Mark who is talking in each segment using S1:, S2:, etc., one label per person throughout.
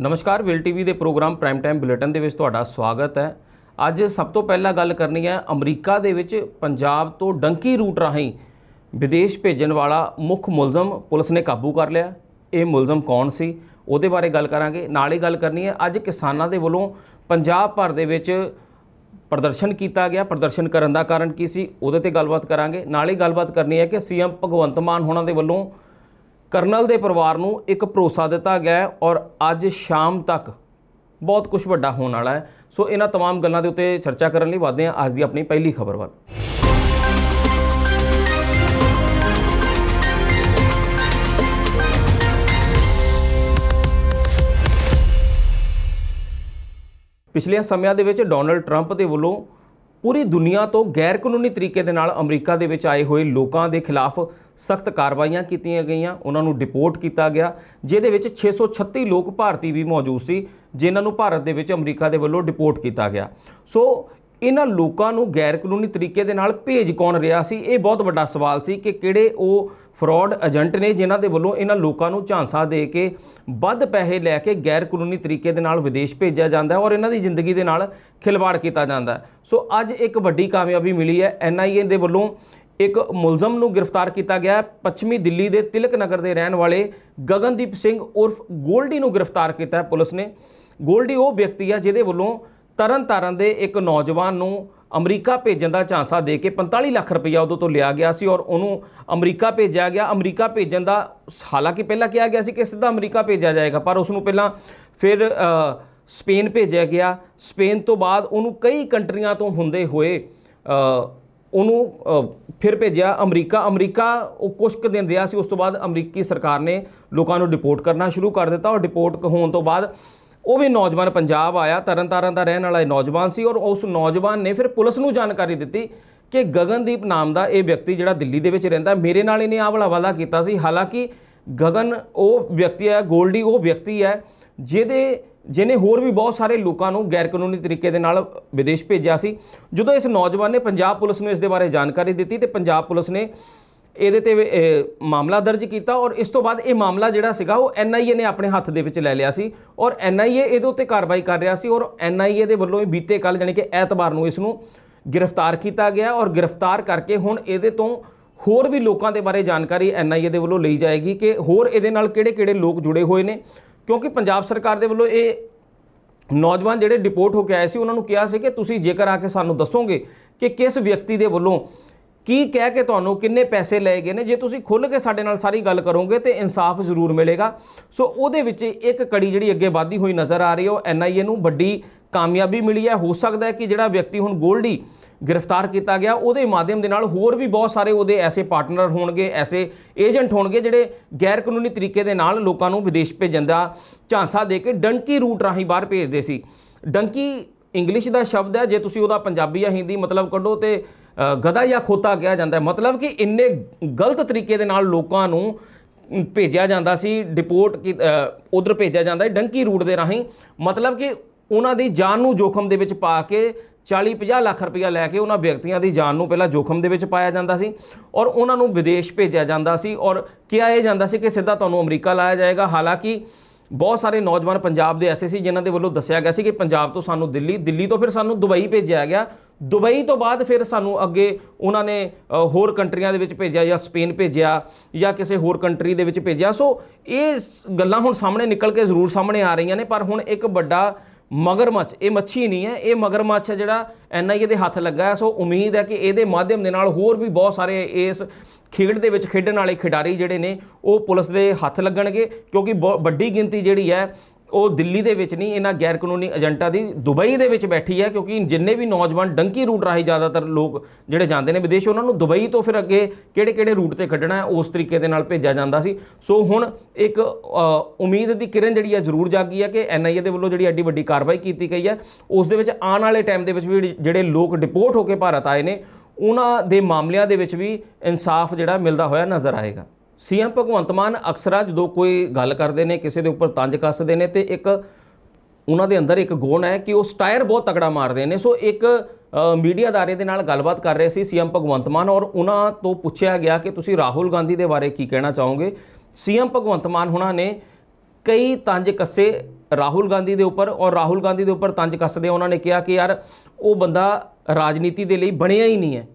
S1: ਨਮਸਕਾਰ, ਵਿਲ ਟੀਵੀ ਦੇ ਪ੍ਰੋਗਰਾਮ ਪ੍ਰਾਈਮ ਟਾਈਮ ਬੁਲੇਟਿਨ ਦੇ ਵਿੱਚ ਤੁਹਾਡਾ ਸਵਾਗਤ ਹੈ। ਅੱਜ ਸਭ ਤੋਂ ਪਹਿਲਾਂ ਗੱਲ ਕਰਨੀ ਹੈ ਅਮਰੀਕਾ ਦੇ ਵਿੱਚ ਪੰਜਾਬ ਤੋਂ ਡੰਕੀ ਰੂਟ ਰਾਹੀਂ ਵਿਦੇਸ਼ ਭੇਜਣ ਵਾਲਾ ਮੁੱਖ ਮੁਲਜ਼ਮ ਪੁਲਿਸ ਨੇ ਕਾਬੂ ਕਰ ਲਿਆ। ਇਹ ਮੁਲਜ਼ਮ ਕੌਣ ਸੀ? ਉਹਦੇ ਬਾਰੇ ਗੱਲ ਕਰਾਂਗੇ। ਨਾਲ ਹੀ ਗੱਲ ਕਰਨੀ ਹੈ, ਅੱਜ ਕਿਸਾਨਾਂ ਦੇ ਵੱਲੋਂ ਪੰਜਾਬ ਭਰ ਦੇ ਵਿੱਚ ਪ੍ਰਦਰਸ਼ਨ ਕੀਤਾ ਗਿਆ। ਪ੍ਰਦਰਸ਼ਨ ਕਰਨ ਦਾ ਕਾਰਨ ਕੀ ਸੀ? ਉਹਦੇ ਤੇ ਗੱਲਬਾਤ ਕਰਾਂਗੇ। ਨਾਲ ਹੀ ਗੱਲਬਾਤ ਕਰਨੀ ਹੈ ਕਿ ਸੀਐਮ ਭਗਵੰਤ ਮਾਨ ਹੋਣਾ ਦੇ ਵੱਲੋਂ ਕਰਨਲ ਦੇ ਪਰਿਵਾਰ ਨੂੰ ਇੱਕ ਭਰੋਸਾ ਦਿੱਤਾ ਗਿਆ ਹੈ ਔਰ ਅੱਜ ਸ਼ਾਮ ਤੱਕ ਬਹੁਤ ਕੁਝ ਵੱਡਾ ਹੋਣ ਵਾਲਾ ਹੈ ਸੋ ਇਹਨਾਂ तमाम ਗੱਲਾਂ ਦੇ ਉੱਤੇ ਚਰਚਾ ਕਰਨ ਲਈ ਵਧਦੇ ਹਾਂ ਅੱਜ ਦੀ ਆਪਣੀ ਪਹਿਲੀ ਖਬਰ ਵੱਲ ਪਿਛਲੇ ਸਮਿਆਂ ਦੇ ਵਿੱਚ ਡੋਨਲਡ ਟਰੰਪ ਦੇ ਵੱਲੋਂ ਪੂਰੀ ਦੁਨੀਆ ਤੋਂ ਗੈਰ ਕਾਨੂੰਨੀ ਤਰੀਕੇ ਦੇ ਨਾਲ ਅਮਰੀਕਾ ਦੇ ਵਿੱਚ ਆਏ ਹੋਏ ਲੋਕਾਂ ਦੇ ਖਿਲਾਫ ਸਖਤ ਕਾਰਵਾਈਆਂ ਕੀਤੀਆਂ ਗਈਆਂ, ਉਹਨਾਂ ਨੂੰ ਡਿਪੋਰਟ ਕੀਤਾ ਗਿਆ, ਜਿਹਦੇ ਵਿੱਚ 636 ਲੋਕ ਭਾਰਤੀ ਵੀ ਮੌਜੂਦ ਸੀ, ਜਿਨ੍ਹਾਂ ਨੂੰ ਭਾਰਤ ਦੇ ਵਿੱਚ ਅਮਰੀਕਾ ਦੇ ਵੱਲੋਂ ਡਿਪੋਰਟ ਕੀਤਾ ਗਿਆ। ਸੋ, ਇਹਨਾਂ ਲੋਕਾਂ ਨੂੰ ਗੈਰ ਕਾਨੂੰਨੀ ਤਰੀਕੇ ਦੇ ਨਾਲ ਭੇਜ ਕੌਣ ਰਿਹਾ ਸੀ? ਇਹ ਬਹੁਤ ਵੱਡਾ ਸਵਾਲ ਸੀ ਕਿ ਕਿਹੜੇ ਉਹ ਫਰਾਡ ਏਜੰਟ ਨੇ ਜਿਨ੍ਹਾਂ ਦੇ ਵੱਲੋਂ ਇਹਨਾਂ ਲੋਕਾਂ ਨੂੰ ਝਾਂਸਾ ਦੇ ਕੇ ਵੱਧ ਪੈਸੇ ਲੈ ਕੇ ਗੈਰ ਕਾਨੂੰਨੀ ਤਰੀਕੇ ਦੇ ਨਾਲ ਵਿਦੇਸ਼ ਭੇਜਿਆ ਜਾਂਦਾ ਹੈ ਔਰ ਇਹਨਾਂ ਦੀ ਜ਼ਿੰਦਗੀ ਦੇ ਨਾਲ ਖਿਲਵਾੜ ਕੀਤਾ ਜਾਂਦਾ ਹੈ। ਸੋ, ਅੱਜ ਇੱਕ ਵੱਡੀ ਕਾਮਯਾਬੀ ਮਿਲੀ ਹੈ। ਐਨਆਈਏ ਦੇ ਵੱਲੋਂ ਇੱਕ ਮੁਲਜ਼ਮ ਨੂੰ ਗ੍ਰਿਫਤਾਰ ਕੀਤਾ ਗਿਆ ਪੱਛਮੀ ਦਿੱਲੀ ਦੇ ਤਿਲਕ ਨਗਰ ਦੇ ਰਹਿਣ ਵਾਲੇ ਗਗਨਦੀਪ ਸਿੰਘ ਉਰਫ ਗੋਲਡੀ ਨੂੰ ਗ੍ਰਿਫਤਾਰ ਕੀਤਾ ਪੁਲਿਸ ਨੇ। ਗੋਲਡੀ ਉਹ ਵਿਅਕਤੀ ਹੈ ਜਿਹਦੇ ਵੱਲੋਂ ਤਰਨ ਤਾਰਨ ਦੇ ਇੱਕ ਨੌਜਵਾਨ ਨੂੰ ਅਮਰੀਕਾ ਭੇਜਣ ਦਾ ਝਾਂਸਾ ਦੇ ਕੇ 45 ਲੱਖ ਰੁਪਈਆ ਉਦੋਂ ਤੋਂ ਲਿਆ ਗਿਆ ਸੀ ਔਰ ਉਹਨੂੰ ਅਮਰੀਕਾ ਭੇਜਿਆ ਗਿਆ। ਅਮਰੀਕਾ ਭੇਜਣ ਦਾ ਹਾਲਾਂਕਿ ਪਹਿਲਾਂ ਕਿਹਾ ਗਿਆ ਸੀ ਕਿ ਸਿੱਧਾ ਅਮਰੀਕਾ ਭੇਜਿਆ ਜਾਏਗਾ, ਪਰ ਉਸ ਨੂੰ ਪਹਿਲਾਂ ਫਿਰ ਸਪੇਨ ਭੇਜਿਆ ਗਿਆ। ਸਪੇਨ ਤੋਂ ਬਾਅਦ ਉਹਨੂੰ ਕਈ ਕੰਟਰੀਆਂ ਤੋਂ ਹੁੰਦੇ ਹੋਏ ਉਹਨੂੰ ਫਿਰ ਭੇਜਿਆ ਅਮਰੀਕਾ। ਅਮਰੀਕਾ ਉਹ ਕੁਝ ਕੁ ਦਿਨ ਰਿਹਾ ਸੀ, ਉਸ ਤੋਂ ਬਾਅਦ ਅਮਰੀਕੀ ਸਰਕਾਰ ਨੇ ਲੋਕਾਂ ਨੂੰ ਡਿਪੋਰਟ ਕਰਨਾ ਸ਼ੁਰੂ ਕਰ ਦਿੱਤਾ ਔਰ ਡਿਪੋਰਟ ਹੋਣ ਤੋਂ ਬਾਅਦ ਉਹ ਵੀ ਨੌਜਵਾਨ ਪੰਜਾਬ ਆਇਆ, ਤਰਨਤਾਰਨ ਦਾ ਰਹਿਣ ਵਾਲਾ ਇਹ ਨੌਜਵਾਨ ਸੀ ਔਰ ਉਸ ਨੌਜਵਾਨ ਨੇ ਫਿਰ ਪੁਲਿਸ ਨੂੰ ਜਾਣਕਾਰੀ ਦਿੱਤੀ ਕਿ ਗਗਨਦੀਪ ਨਾਮ ਦਾ ਇਹ ਵਿਅਕਤੀ ਜਿਹੜਾ ਦਿੱਲੀ ਦੇ ਵਿੱਚ ਰਹਿੰਦਾ, ਮੇਰੇ ਨਾਲ ਇਹਨੇ ਆਹ ਵਾਲਾ ਵਾਅਦਾ ਕੀਤਾ ਸੀ। ਹਾਲਾਂਕਿ ਗਗਨ ਉਹ ਵਿਅਕਤੀ ਹੈ, ਗੋਲਡੀ ਉਹ ਵਿਅਕਤੀ ਹੈ ਜਿਹਦੇ ਜਿਹਨੇ ਹੋਰ ਵੀ ਬਹੁਤ ਸਾਰੇ ਲੋਕਾਂ ਨੂੰ ਗੈਰ ਕਾਨੂੰਨੀ ਤਰੀਕੇ ਦੇ ਨਾਲ ਵਿਦੇਸ਼ ਭੇਜਿਆ ਸੀ। ਜਦੋਂ ਇਸ ਨੌਜਵਾਨ ਨੇ ਪੰਜਾਬ ਪੁਲਿਸ ਨੂੰ ਇਸ ਦੇ ਬਾਰੇ ਜਾਣਕਾਰੀ ਦਿੱਤੀ ਤੇ ਪੰਜਾਬ ਪੁਲਿਸ ਨੇ ਇਹਦੇ ਤੇ ਮਾਮਲਾ ਦਰਜ ਕੀਤਾ ਔਰ ਇਸ ਤੋਂ ਬਾਅਦ ਇਹ ਮਾਮਲਾ ਜਿਹੜਾ ਸੀਗਾ ਉਹ ਐਨਆਈਏ ਨੇ ਆਪਣੇ ਹੱਥ ਦੇ ਵਿੱਚ ਲੈ ਲਿਆ ਸੀ ਔਰ ਐਨਆਈਏ ਇਹਦੇ ਉੱਤੇ ਕਾਰਵਾਈ ਕਰ ਰਿਹਾ ਸੀ ਔਰ ਐਨਆਈਏ ਦੇ ਵੱਲੋਂ ਬੀਤੇ ਕੱਲ ਜਾਣੀ ਕਿ ਐਤਵਾਰ ਨੂੰ ਇਸ ਨੂੰ ਗ੍ਰਿਫਤਾਰ ਕੀਤਾ ਗਿਆ ਔਰ ਗ੍ਰਿਫਤਾਰ ਕਰਕੇ ਹੁਣ ਇਹਦੇ ਤੋਂ ਹੋਰ ਵੀ ਲੋਕਾਂ ਦੇ ਬਾਰੇ ਜਾਣਕਾਰੀ ਐਨਆਈਏ ਦੇ ਵੱਲੋਂ ਲਈ ਜਾਏਗੀ ਕਿ ਹੋਰ ਇਹਦੇ ਨਾਲ ਕਿਹੜੇ-ਕਿਹੜੇ ਲੋਕ ਜੁੜੇ ਹੋਏ ਨੇ। ਕਿਉਂਕਿ ਪੰਜਾਬ ਸਰਕਾਰ ਦੇ ਵੱਲੋਂ ਇਹ ਨੌਜਵਾਨ ਜਿਹੜੇ ਡਿਪੋਰਟ ਹੋ ਕੇ ਆਏ ਸੀ, ਉਹਨਾਂ ਨੂੰ ਕਿਹਾ ਸੀ ਕਿ ਤੁਸੀਂ ਜੇਕਰ ਆ ਕੇ ਸਾਨੂੰ ਦੱਸੋਗੇ ਕਿ ਕਿਸ ਵਿਅਕਤੀ ਦੇ ਵੱਲੋਂ ਕੀ ਕਹਿ ਕੇ ਤੁਹਾਨੂੰ ਕਿੰਨੇ ਪੈਸੇ ਲਏ ਗਏ ਨੇ, ਜੇ ਤੁਸੀਂ ਖੁੱਲ੍ਹ ਕੇ ਸਾਡੇ ਨਾਲ ਸਾਰੀ ਗੱਲ ਕਰੋਗੇ ਤੇ ਇਨਸਾਫ ਜ਼ਰੂਰ ਮਿਲੇਗਾ। ਸੋ ਉਹਦੇ ਵਿੱਚ ਇੱਕ ਕੜੀ ਜਿਹੜੀ ਅੱਗੇ ਵਧਦੀ ਹੋਈ ਨਜ਼ਰ ਆ ਰਹੀ ਹੈ, ਉਹ ਐਨਆਈਏ ਨੂੰ ਵੱਡੀ ਕਾਮਯਾਬੀ ਮਿਲੀ ਹੈ। ਹੋ ਸਕਦਾ ਹੈ ਕਿ ਜਿਹੜਾ ਵਿਅਕਤੀ ਹੁਣ ਗੋਲਡੀ ਗ੍ਰਿਫਤਾਰ ਕੀਤਾ ਗਿਆ। ਉਹਦੇ ਮਾਧਿਅਮ ਦੇ ਨਾਲ ਹੋਰ ਵੀ ਬਹੁਤ ਸਾਰੇ ਉਹਦੇ ਐਸੇ ਪਾਰਟਨਰ ਹੋਣਗੇ, ਐਸੇ ਏਜੰਟ ਹੋਣਗੇ, ਜਿਹੜੇ ਗੈਰ ਕਾਨੂੰਨੀ ਤਰੀਕੇ ਦੇ ਨਾਲ ਲੋਕਾਂ ਨੂੰ ਵਿਦੇਸ਼ ਭੇਜਣ ਦਾ ਝਾਂਸਾ ਦੇ ਕੇ ਡੰਕੀ ਰੂਟ ਰਾਹੀਂ ਬਾਹਰ ਭੇਜਦੇ ਸੀ। ਡੰਕੀ ਇੰਗਲਿਸ਼ ਦਾ ਸ਼ਬਦ ਹੈ, ਜੇ ਤੁਸੀਂ ਉਹਦਾ ਪੰਜਾਬੀ ਜਾਂ ਹਿੰਦੀ ਮਤਲਬ ਕੱਢੋ ਤੇ ਗਧਾ ਜਾਂ ਖੋਤਾ ਕਿਹਾ ਜਾਂਦਾ ਮਤਲਬ ਕਿ ਇੰਨੇ ਗਲਤ ਤਰੀਕੇ ਦੇ ਨਾਲ ਲੋਕਾਂ ਨੂੰ ਭੇਜਿਆ ਜਾਂਦਾ ਸੀ, ਡਿਪੋਰਟ ਉਧਰ ਭੇਜਿਆ ਜਾਂਦਾ ਡੰਕੀ ਰੂਟ ਦੇ ਰਾਹੀਂ। ਮਤਲਬ ਕਿ ਉਹਨਾਂ ਦੀ ਜਾਨ ਨੂੰ ਜੋਖਮ ਦੇ ਵਿੱਚ ਪਾ ਕੇ 40-50 ਲੱਖ ਰੁਪਇਆ ਲੈ ਕੇ ਉਹਨਾਂ ਵਿਅਕਤੀਆਂ ਦੀ ਜਾਨ ਨੂੰ ਪਹਿਲਾਂ ਜੋਖਮ ਦੇ ਵਿੱਚ ਪਾਇਆ ਜਾਂਦਾ ਸੀ ਔਰ ਉਹਨਾਂ ਨੂੰ ਵਿਦੇਸ਼ ਭੇਜਿਆ ਜਾਂਦਾ ਸੀ ਔਰ ਕਿਹਾ ਇਹ ਜਾਂਦਾ ਸੀ ਕਿ ਸਿੱਧਾ ਤੁਹਾਨੂੰ ਅਮਰੀਕਾ ਲਾਇਆ ਜਾਏਗਾ। ਹਾਲਾਂਕਿ ਬਹੁਤ ਸਾਰੇ ਨੌਜਵਾਨ ਪੰਜਾਬ ਦੇ ਐਸੇ ਸੀ ਜਿਨ੍ਹਾਂ ਦੇ ਵੱਲੋਂ ਦੱਸਿਆ ਗਿਆ ਸੀ ਕਿ ਪੰਜਾਬ ਤੋਂ ਸਾਨੂੰ ਦਿੱਲੀ ਦਿੱਲੀ ਤੋਂ ਫਿਰ ਸਾਨੂੰ ਦੁਬਈ ਭੇਜਿਆ ਗਿਆ। ਦੁਬਈ ਤੋਂ ਬਾਅਦ ਫਿਰ ਸਾਨੂੰ ਅੱਗੇ ਉਹਨਾਂ ਨੇ ਹੋਰ ਕੰਟਰੀਆਂ ਦੇ ਵਿੱਚ ਭੇਜਿਆ ਜਾਂ ਸਪੇਨ ਭੇਜਿਆ ਜਾਂ ਕਿਸੇ ਹੋਰ ਕੰਟਰੀ ਦੇ ਵਿੱਚ ਭੇਜਿਆ। ਸੋ ਇਹ ਗੱਲਾਂ ਹੁਣ ਸਾਹਮਣੇ ਨਿਕਲ ਕੇ ਜ਼ਰੂਰ ਸਾਹਮਣੇ ਆ ਰਹੀਆਂ ਨੇ, ਪਰ ਹੁਣ ਇੱਕ ਵੱਡਾ ਮਗਰਮੱਛ, ਇਹ ਮੱਛੀ ਨਹੀਂ ਹੈ, ਇਹ ਮਗਰਮੱਛ ਹੈ ਜਿਹੜਾ ਐਨਆਈਏ ਦੇ ਹੱਥ ਲੱਗਾ ਹੈ। ਸੋ ਉਮੀਦ ਹੈ ਕਿ ਇਹਦੇ ਮਾਧਿਅਮ ਦੇ ਨਾਲ ਹੋਰ ਵੀ ਬਹੁਤ ਸਾਰੇ ਇਸ ਖੇਡ ਦੇ ਵਿੱਚ ਖੇਡਣ ਵਾਲੇ ਖਿਡਾਰੀ ਜਿਹੜੇ ਨੇ, ਉਹ ਪੁਲਿਸ ਦੇ ਹੱਥ ਲੱਗਣਗੇ, ਕਿਉਂਕਿ ਬਹੁਤ ਵੱਡੀ ਗਿਣਤੀ ਜਿਹੜੀ ਹੈ ਉਹ ਦਿੱਲੀ ਦੇ ਵਿੱਚ ਨਹੀਂ, ਇਹਨਾਂ ਗੈਰ ਕਾਨੂੰਨੀ ਏਜੰਟਾਂ ਦੀ ਦੁਬਈ ਦੇ ਵਿੱਚ ਬੈਠੀ ਹੈ, ਕਿਉਂਕਿ ਜਿੰਨੇ ਵੀ ਨੌਜਵਾਨ ਡੰਕੀ ਰੂਟ ਰਾਹੀਂ ਜ਼ਿਆਦਾਤਰ ਲੋਕ ਜਿਹੜੇ ਜਾਂਦੇ ਨੇ ਵਿਦੇਸ਼, ਉਹਨਾਂ ਨੂੰ ਦੁਬਈ ਤੋਂ ਫਿਰ ਅੱਗੇ ਕਿਹੜੇ ਕਿਹੜੇ ਰੂਟ ਤੇ ਕੱਢਣਾ ਹੈ, ਉਸ ਤਰੀਕੇ ਦੇ ਨਾਲ ਭੇਜਿਆ ਜਾਂਦਾ ਸੀ। ਸੋ ਹੁਣ ਇੱਕ ਉਮੀਦ ਦੀ ਕਿਰਨ ਜਿਹੜੀ ਹੈ ਜ਼ਰੂਰ ਜਾਗੀ ਹੈ ਕਿ ਐਨਆਈਏ ਦੇ ਵੱਲੋਂ ਜਿਹੜੀ ਐਡੀ ਵੱਡੀ ਕਾਰਵਾਈ ਕੀਤੀ ਗਈ ਹੈ। ਉਸ ਦੇ ਵਿੱਚ ਆਉਣ ਵਾਲੇ ਟਾਈਮ ਦੇ ਵਿੱਚ ਵੀ ਜਿਹੜੇ ਲੋਕ ਡਿਪੋਰਟ ਹੋ ਕੇ ਭਾਰਤ ਆਏ ਨੇ, ਉਹਨਾਂ ਦੇ ਮਾਮਲਿਆਂ ਦੇ ਵਿੱਚ ਵੀ ਇਨਸਾਫ ਜਿਹੜਾ ਮਿਲਦਾ ਹੋਇਆ ਨਜ਼ਰ ਆਏਗਾ। ਸੀਐਮ ਭਗਵੰਤ ਮਾਨ ਅਕਸਰ ਜਦੋਂ ਕੋਈ ਗੱਲ ਕਰਦੇ ਨੇ ਕਿਸੇ ਦੇ ਉੱਪਰ ਤੰਜ ਕੱਸਦੇ ਨੇ ਤੇ ਇੱਕ ਉਹਨਾਂ ਦੇ ਅੰਦਰ ਇੱਕ ਗੁਣ ਹੈ ਕਿ ਉਹ ਸਟਾਇਰ ਬਹੁਤ ਤਕੜਾ ਮਾਰਦੇ ਨੇ। ਸੋ ਇੱਕ ਅ, ਮੀਡੀਆ ਅਦਾਰੇ ਦੇ ਨਾਲ ਗੱਲਬਾਤ ਕਰ ਰਹੇ ਸੀ ਸੀਐਮ ਭਗਵੰਤ ਮਾਨ ਔਰ ਉਹਨਾਂ ਤੋਂ ਪੁੱਛਿਆ ਗਿਆ ਕਿ ਤੁਸੀਂ ਰਾਹੁਲ ਗਾਂਧੀ ਦੇ ਬਾਰੇ ਕੀ ਕਹਿਣਾ ਚਾਹੋਗੇ? ਸੀਐਮ ਭਗਵੰਤ ਮਾਨ ਹੁਣਾਂ ਨੇ ਕਈ ਤੰਜ ਕੱਸੇ ਰਾਹੁਲ ਗਾਂਧੀ ਦੇ ਉੱਪਰ ਔਰ ਰਾਹੁਲ ਗਾਂਧੀ ਦੇ ਉੱਪਰ ਤੰਜ ਕੱਸਦੇ ਉਹਨਾਂ ਨੇ ਕਿਹਾ ਕਿ ਯਾਰ ਉਹ ਬੰਦਾ ਰਾਜਨੀਤੀ ਦੇ ਲਈ ਬਣਿਆ ਹੀ ਨਹੀਂ ਹੈ।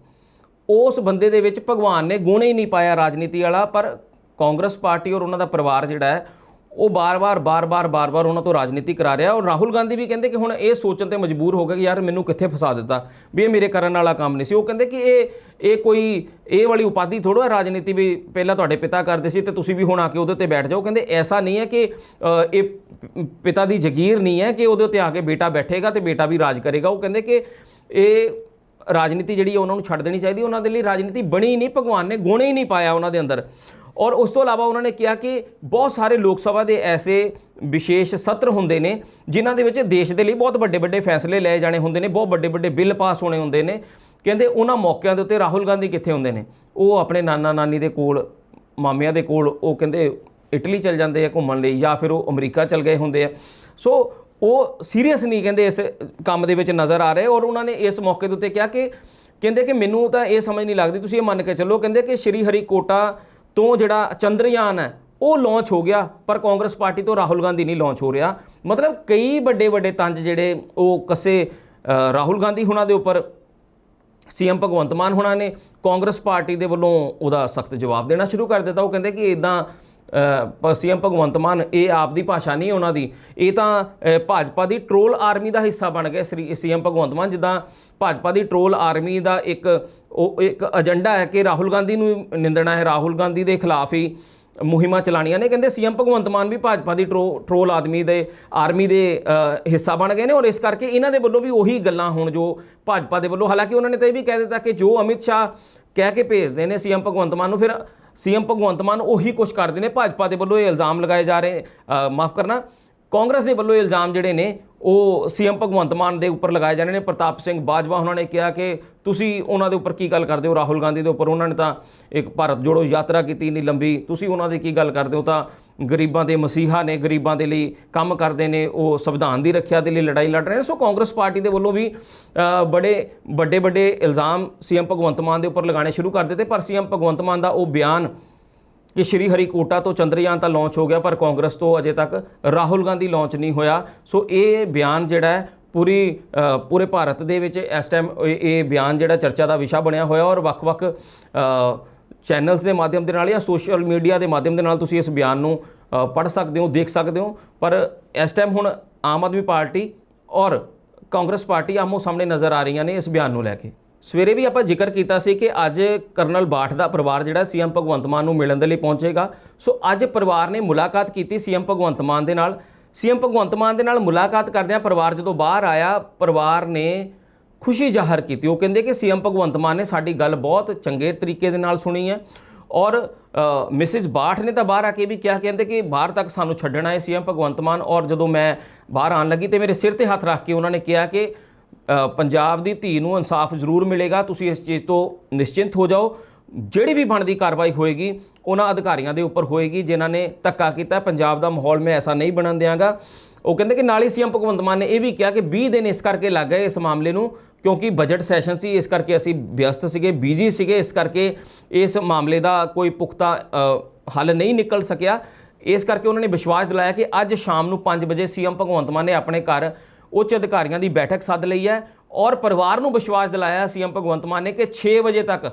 S1: ਉਸ ਬੰਦੇ ਦੇ ਵਿੱਚ ਭਗਵਾਨ ਨੇ ਗੁਣ ਹੀ ਨਹੀਂ ਪਾਇਆ ਰਾਜਨੀਤੀ ਵਾਲਾ, ਪਰ ਕਾਂਗਰਸ ਪਾਰਟੀ ਔਰ ਉਹਨਾਂ ਦਾ ਪਰਿਵਾਰ ਜਿਹੜਾ ਹੈ, ਉਹ ਬਾਰ-ਬਾਰ ਬਾਰ-ਬਾਰ ਬਾਰ-ਬਾਰ ਉਹਨਾਂ ਤੋਂ ਰਾਜਨੀਤੀ ਕਰਾ ਰਿਹਾ ਔਰ ਰਾਹੁਲ ਗਾਂਧੀ ਵੀ ਕਹਿੰਦੇ ਕਿ ਹੁਣ ਇਹ ਸੋਚਣ ਤੇ ਮਜਬੂਰ ਹੋ ਗਏ ਕਿ ਯਾਰ ਮੈਨੂੰ ਕਿੱਥੇ ਫਸਾ ਦਿੱਤਾ, ਵੀ ਇਹ ਮੇਰੇ ਕਰਨ ਵਾਲਾ ਕੰਮ ਨਹੀਂ ਸੀ। ਉਹ ਕਹਿੰਦੇ ਕਿ ਇਹ ਇਹ ਕੋਈ, ਇਹ ਵਾਲੀ ਉਪਾਧੀ ਥੋੜਾ ਰਾਜਨੀਤੀ ਵੀ ਪਹਿਲਾਂ ਤੁਹਾਡੇ ਪਿਤਾ ਕਰਦੇ ਸੀ ਤੇ ਤੁਸੀਂ ਵੀ ਹੁਣ ਆ ਕੇ ਉਹਦੇ ਤੇ ਬੈਠ ਜਾਓ। ਕਹਿੰਦੇ ਐਸਾ ਨਹੀਂ ਹੈ ਕਿ ਇਹ ਪਿਤਾ ਦੀ ਜ਼ਗੀਰ ਨਹੀਂ ਹੈ ਕਿ ਉਹਦੇ ਉੱਤੇ ਆ ਕੇ ਬੇਟਾ ਬੈਠੇਗਾ ਤੇ ਬੇਟਾ ਵੀ ਰਾਜ ਕਰੇਗਾ। ਉਹ ਕਹਿੰਦੇ ਕਿ ਇਹ ਰਾਜਨੀਤੀ ਜਿਹੜੀ ਹੈ ਉਹਨਾਂ ਨੂੰ ਛੱਡ ਦੇਣੀ ਚਾਹੀਦੀ, ਉਹਨਾਂ ਦੇ ਲਈ ਰਾਜਨੀਤੀ ਬਣੀ ਨਹੀਂ, ਭਗਵਾਨ ਨੇ ਗੁਣੇ ਹੀ ਨਹੀਂ ਪਾਇਆ ਉਹਨਾਂ ਦੇ ਅੰਦਰ। ਔਰ ਉਸ ਤੋਂ ਇਲਾਵਾ ਉਹਨਾਂ ਨੇ ਕਿਹਾ ਕਿ ਬਹੁਤ ਸਾਰੇ ਲੋਕ ਸਭਾ ਦੇ ਐਸੇ ਵਿਸ਼ੇਸ਼ ਸੱਤਰ ਹੁੰਦੇ ਨੇ, ਜਿਨ੍ਹਾਂ ਦੇ ਵਿੱਚ ਦੇਸ਼ ਦੇ ਲਈ ਬਹੁਤ ਵੱਡੇ ਵੱਡੇ ਫੈਸਲੇ ਲਏ ਜਾਣੇ ਹੁੰਦੇ ਨੇ, ਬਹੁਤ ਵੱਡੇ ਵੱਡੇ ਬਿੱਲ ਪਾਸ ਹੋਣੇ ਹੁੰਦੇ ਨੇ। ਕਹਿੰਦੇ ਉਹਨਾਂ ਮੌਕਿਆਂ ਦੇ ਉੱਤੇ ਰਾਹੁਲ ਗਾਂਧੀ ਕਿੱਥੇ ਹੁੰਦੇ ਨੇ? ਉਹ ਆਪਣੇ ਨਾਨਾ ਨਾਨੀ ਦੇ ਕੋਲ, ਮਾਮਿਆਂ ਦੇ ਕੋਲ, ਉਹ ਕਹਿੰਦੇ ਇਟਲੀ ਚਲ ਜਾਂਦੇ ਆ ਘੁੰਮਣ ਲਈ ਜਾਂ ਫਿਰ ਉਹ ਅਮਰੀਕਾ ਚਲ ਗਏ ਹੁੰਦੇ ਆ। ਸੋ ਉਹ ਸੀਰੀਅਸ ਨਹੀਂ ਕਹਿੰਦੇ ਇਸ ਕੰਮ ਦੇ ਵਿੱਚ ਨਜ਼ਰ ਆ ਰਹੇ ਔਰ ਉਹਨਾਂ ਨੇ ਇਸ ਮੌਕੇ ਦੇ ਉੱਤੇ ਕਿਹਾ ਕਿ ਕਹਿੰਦੇ ਕਿ ਮੈਨੂੰ ਤਾਂ ਇਹ ਸਮਝ ਨਹੀਂ ਲੱਗਦੀ, ਤੁਸੀਂ ਇਹ ਮੰਨ ਕੇ ਚੱਲੋ, ਕਹਿੰਦੇ ਕਿ ਸ਼੍ਰੀ ਹਰੀ ਕੋਟਾ ਤੋਂ ਜਿਹੜਾ ਚੰਦਰਯਾਨ ਹੈ, ਉਹ ਲਾਂਚ ਹੋ ਗਿਆ, ਪਰ ਕਾਂਗਰਸ ਪਾਰਟੀ ਤੋਂ ਰਾਹੁਲ ਗਾਂਧੀ ਨਹੀਂ ਲਾਂਚ ਹੋ ਰਿਹਾ। ਮਤਲਬ ਕਈ ਵੱਡੇ ਵੱਡੇ ਤੰਜ ਜਿਹੜੇ ਉਹ ਕਸੇ ਰਾਹੁਲ ਗਾਂਧੀ ਹੁਣਾਂ ਦੇ ਉੱਪਰ, ਸੀਐਮ ਭਗਵੰਤ ਮਾਨ ਹੁਣਾਂ ਨੇ ਕਾਂਗਰਸ ਪਾਰਟੀ ਦੇ ਵੱਲੋਂ ਉਹਦਾ ਸਖਤ ਜਵਾਬ ਦੇਣਾ ਸ਼ੁਰੂ ਕਰ ਦਿੱਤਾ। ਉਹ ਕਹਿੰਦੇ ਕਿ ਇਦਾਂ ਸੀਐਮ ਭਗਵੰਤ ਮਾਨ, ਇਹ ਆਪ ਦੀ ਭਾਸ਼ਾ ਨਹੀਂ ਉਹਨਾਂ ਦੀ। ਇਹ ਤਾਂ ਭਾਜਪਾ ਦੀ ਟ੍ਰੋਲ ਆਰਮੀ ਦਾ ਹਿੱਸਾ ਬਣ ਗਏ ਸ੍ਰੀ, ਸੀਐਮ ਭਗਵੰਤ ਮਾਨ, ਜਿੱਦਾਂ ਭਾਜਪਾ ਦੀ ਟ੍ਰੋਲ ਆਰਮੀ ਦਾ ਇੱਕ, ਉਹ ਇੱਕ ਏਜੰਡਾ ਹੈ ਕਿ ਰਾਹੁਲ ਗਾਂਧੀ ਨੂੰ ਨਿੰਦਣਾ ਹੈ। ਰਾਹੁਲ ਗਾਂਧੀ ਦੇ ਖਿਲਾਫ ਹੀ ਮੁਹਿੰਮਾਂ ਚਲਾਣੀਆਂ ਨੇ। ਕਹਿੰਦੇ ਸੀਐਮ ਭਗਵੰਤ ਮਾਨ ਵੀ ਭਾਜਪਾ ਦੀ ਟ੍ਰੋ ਟ੍ਰੋਲ ਆਦਮੀ ਦੇ ਆਰਮੀ ਦੇ ਹਿੱਸਾ ਬਣ ਗਏ ਨੇ। ਔਰ ਇਸ ਕਰਕੇ ਇਹਨਾਂ ਦੇ ਵੱਲੋਂ ਵੀ ਉਹੀ ਗੱਲਾਂ ਹੁਣ ਜੋ ਭਾਜਪਾ ਦੇ ਵੱਲੋਂ। ਹਾਲਾਂਕਿ ਉਹਨਾਂ ਨੇ ਤਾਂ ਇਹ ਵੀ ਕਹਿ ਦਿੱਤਾ ਕਿ ਜੋ ਅਮਿਤ ਸ਼ਾਹ ਕਹਿ ਕੇ ਭੇਜਦੇ ਨੇ ਸੀਐਮ ਭਗਵੰਤ ਮਾਨ ਨੂੰ, ਫਿਰ ਸੀਐਮ ਭਗਵੰਤ ਮਾਨ ਉਹੀ ਕੁਝ ਕਰਦੇ ਨੇ, ਭਾਜਪਾ ਦੇ ਵੱਲੋਂ ਇਹ ਇਲਜ਼ਾਮ ਲਗਾਏ ਜਾ ਰਹੇ ਮਾਫ ਕਰਨਾ ਕਾਂਗਰਸ ਦੇ ਵੱਲੋਂ ਇਲਜ਼ਾਮ ਜਿਹੜੇ ਨੇ, ਉਹ ਸੀਐਮ ਭਗਵੰਤ ਮਾਨ ਦੇ ਉੱਪਰ ਲਗਾਏ ਜਾ ਰਹੇ ਨੇ। ਪ੍ਰਤਾਪ ਸਿੰਘ ਬਾਜਵਾ ਉਹਨਾਂ ਨੇ ਕਿਹਾ ਕਿ ਤੁਸੀਂ ਉਹਨਾਂ ਦੇ ਉੱਪਰ ਕੀ ਗੱਲ ਕਰਦੇ ਹੋ? ਰਾਹੁਲ ਗਾਂਧੀ ਦੇ ਉੱਪਰ ਉਹਨਾਂ ਨੇ ਤਾਂ ਇੱਕ ਭਾਰਤ ਜੋੜੋ ਯਾਤਰਾ ਕੀਤੀ ਇੰਨੀ ਲੰਬੀ। ਤੁਸੀਂ ਉਹਨਾਂ ਦੀ ਕੀ ਗੱਲ ਕਰਦੇ ਹੋ? ਤਾਂ ਗਰੀਬਾਂ ਦੇ ਮਸੀਹਾ ਨੇ, ਗਰੀਬਾਂ ਦੇ ਲਈ ਕੰਮ ਕਰਦੇ ਨੇ, ਉਹ ਸੰਵਿਧਾਨ ਦੀ ਰੱਖਿਆ ਦੇ ਲਈ ਲੜਾਈ ਲੜ ਰਹੇ ਨੇ। ਸੋ ਕਾਂਗਰਸ ਪਾਰਟੀ ਦੇ ਵੱਲੋਂ ਵੀ ਬੜੇ ਵੱਡੇ ਵੱਡੇ ਇਲਜ਼ਾਮ ਸੀਐਮ ਭਗਵੰਤ ਮਾਨ ਦੇ ਉੱਪਰ ਲਗਾਉਣੇ ਸ਼ੁਰੂ ਕਰ ਦਿੱਤੇ। ਪਰ ਸੀਐਮ ਭਗਵੰਤ ਮਾਨ ਦਾ ਉਹ ਬਿਆਨ ਕਿ ਸ਼੍ਰੀ ਹਰੀਕੋਟਾ ਤੋਂ ਚੰਦਰਯਾਨ ਤਾਂ ਲਾਂਚ ਹੋ ਗਿਆ, ਪਰ ਕਾਂਗਰਸ ਤੋਂ ਅਜੇ ਤੱਕ ਰਾਹੁਲ ਗਾਂਧੀ ਲਾਂਚ ਨਹੀਂ ਹੋਇਆ। ਸੋ ਇਹ ਬਿਆਨ ਜਿਹੜਾ ਹੈ ਪੂਰੀ ਪੂਰੇ ਭਾਰਤ ਦੇ ਵਿੱਚ ਇਸ ਟਾਈਮ ਇਹ ਬਿਆਨ ਜਿਹੜਾ ਚਰਚਾ ਦਾ ਵਿਸ਼ਾ ਬਣਿਆ ਹੋਇਆ ਔਰ ਵੱਖ-ਵੱਖ ਚੈਨਲਸ ਦੇ ਮਾਧਿਅਮ ਦੇ ਨਾਲ ਜਾਂ ਸੋਸ਼ਲ ਮੀਡੀਆ ਦੇ ਮਾਧਿਅਮ ਦੇ ਨਾਲ ਤੁਸੀਂ ਇਸ ਬਿਆਨ ਨੂੰ ਪੜ੍ਹ ਸਕਦੇ ਹੋ, ਦੇਖ ਸਕਦੇ ਹੋ। ਪਰ ਇਸ ਟਾਈਮ ਹੁਣ ਆਮ ਆਦਮੀ ਪਾਰਟੀ ਔਰ ਕਾਂਗਰਸ ਪਾਰਟੀ ਆਮੋ ਸਾਹਮਣੇ ਨਜ਼ਰ ਆ ਰਹੀਆਂ ਨੇ ਇਸ ਬਿਆਨ ਨੂੰ ਲੈ ਕੇ। ਸਵੇਰੇ ਵੀ ਆਪਾਂ ਜ਼ਿਕਰ ਕੀਤਾ ਸੀ ਕਿ ਅੱਜ ਕਰਨਲ ਬਾਠ ਦਾ ਪਰਿਵਾਰ ਜਿਹੜਾ ਸੀਐਮ ਭਗਵੰਤ ਮਾਨ ਨੂੰ ਮਿਲਣ ਦੇ ਲਈ ਪਹੁੰਚੇਗਾ। ਸੋ ਅੱਜ ਪਰਿਵਾਰ ਨੇ ਮੁਲਾਕਾਤ ਕੀਤੀ ਸੀਐਮ ਭਗਵੰਤ ਮਾਨ ਦੇ ਨਾਲ। ਸੀਐਮ ਭਗਵੰਤ ਮਾਨ ਦੇ ਨਾਲ ਮੁਲਾਕਾਤ ਕਰਦਿਆਂ ਪਰਿਵਾਰ ਜਦੋਂ ਬਾਹਰ ਆਇਆ, ਪਰਿਵਾਰ ਨੇ ਖੁਸ਼ੀ ਜ਼ਾਹਰ ਕੀਤੀ। ਉਹ ਕਹਿੰਦੇ ਕਿ ਸੀਐਮ ਭਗਵੰਤ ਮਾਨ ਨੇ ਸਾਡੀ ਗੱਲ ਬਹੁਤ ਚੰਗੇ ਤਰੀਕੇ ਦੇ ਨਾਲ ਸੁਣੀ ਹੈ ਔਰ ਮਿਸਿਸ ਬਾਠ ਨੇ ਤਾਂ ਬਾਹਰ ਆ ਕੇ ਵੀ ਕਿਹਾ, ਕਹਿੰਦੇ ਕਿ ਬਾਹਰ ਤੱਕ ਸਾਨੂੰ ਛੱਡਣਾ ਹੈ ਸੀਐਮ ਭਗਵੰਤ ਮਾਨ ਔਰ ਜਦੋਂ ਮੈਂ ਬਾਹਰ ਆਉਣ ਲੱਗੀ ਤੇ ਮੇਰੇ ਸਿਰ ਤੇ ਹੱਥ ਰੱਖ ਕੇ ਉਹਨਾਂ ਨੇ ਕਿਹਾ ਕਿ ਪੰਜਾਬ ਦੀ ਧੀ ਨੂੰ ਇਨਸਾਫ ਜ਼ਰੂਰ ਮਿਲੇਗਾ। ਤੁਸੀਂ ਇਸ ਚੀਜ਼ ਤੋਂ ਨਿਸ਼ਚਿੰਤ ਹੋ ਜਾਓ। ਜਿਹੜੀ ਵੀ ਬਣਦੀ ਕਾਰਵਾਈ ਹੋਏਗੀ, ਉਹਨਾਂ ਅਧਿਕਾਰੀਆਂ ਦੇ ਉੱਪਰ ਹੋਏਗੀ, ਜਿਨ੍ਹਾਂ ਨੇ ਧੱਕਾ ਕੀਤਾ। ਪੰਜਾਬ ਦਾ ਮਾਹੌਲ ਮੈਂ ਐਸਾ ਨਹੀਂ ਬਣਨ ਦਿਆਂਗਾ। ਉਹ ਕਹਿੰਦੇ ਕਿ ਨਾਲ ਹੀ ਸੀਐਮ ਭਗਵੰਤ ਮਾਨ ਨੇ ਇਹ ਵੀ ਕਿਹਾ ਕਿ 20 ਦਿਨ ਇਸ ਕਰਕੇ ਲੱਗ ਗਏ ਇਸ ਮਾਮਲੇ ਨੂੰ, ਕਿਉਂਕਿ ਬਜਟ ਸੈਸ਼ਨ ਸੀ, ਇਸ ਕਰਕੇ ਅਸੀਂ ਵਿਅਸਤ ਸੀਗੇ ਬਿਜ਼ੀ ਸੀਗੇ, ਇਸ ਕਰਕੇ ਇਸ ਮਾਮਲੇ ਦਾ ਕੋਈ ਪੁਖਤਾ ਹੱਲ ਨਹੀਂ ਨਿਕਲ ਸਕਿਆ। ਇਸ ਕਰਕੇ ਉਹਨਾਂ ਨੇ ਵਿਸ਼ਵਾਸ ਦਿਲਾਇਆ ਕਿ ਅੱਜ ਸ਼ਾਮ ਨੂੰ 5 ਵਜੇ ਸੀਐਮ ਭਗਵੰਤ ਮਾਨ ਨੇ ਆਪਣੇ ਘਰ ਉੱਚ ਅਧਿਕਾਰੀਆਂ ਦੀ ਬੈਠਕ ਸੱਦ ਲਈ ਹੈ ਔਰ ਪਰਿਵਾਰ ਨੂੰ ਵਿਸ਼ਵਾਸ ਦਿਲਾਇਆ ਸੀਐਮ ਭਗਵੰਤ ਮਾਨ ਨੇ ਕਿ 6 ਵਜੇ ਤੱਕ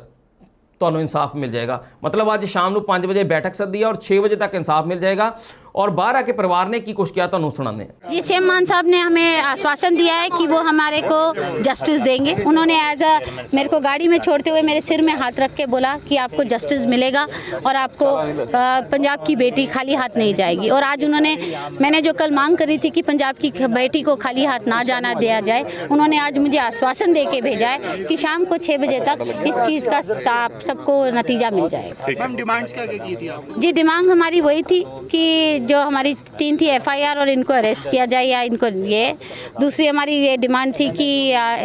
S1: ਤੁਹਾਨੂੰ ਇਨਸਾਫ ਮਿਲ ਜਾਏਗਾ। ਮਤਲਬ ਅੱਜ ਸ਼ਾਮ ਨੂੰ 5 ਵਜੇ ਬੈਠਕ ਸੱਦੀ ਹੈ ਔਰ 6 ਵਜੇ ਤੱਕ ਇਨਸਾਫ ਮਿਲ ਜਾਏਗਾ। और बारह के परिवार ने की कुछ किया तो था नूसणा ने?
S2: जी सी मान साहब ने हमें आश्वासन दिया है कि वो हमारे को जस्टिस देंगे। उन्होंने एज अ मेरे को गाड़ी में छोड़ते हुए मेरे सिर में हाथ रख के बोला कि आपको जस्टिस मिलेगा और आपको पंजाब की बेटी खाली हाथ नहीं जाएगी। और आज उन्होंने मैंने जो कल मांग करी थी कि पंजाब की बेटी को खाली हाथ ना जाना दिया जाए उन्होंने आज मुझे आश्वासन दे के भेजा है कि शाम को छः बजे तक इस चीज़ का आप सबको नतीजा मिल जाएगा। जी डिमांड हमारी वही थी कि जो हमारी तीन थी एफआईआर और इनको अरेस्ट किया जाए या इनको ये। दूसरी हमारी ये डिमांड थी कि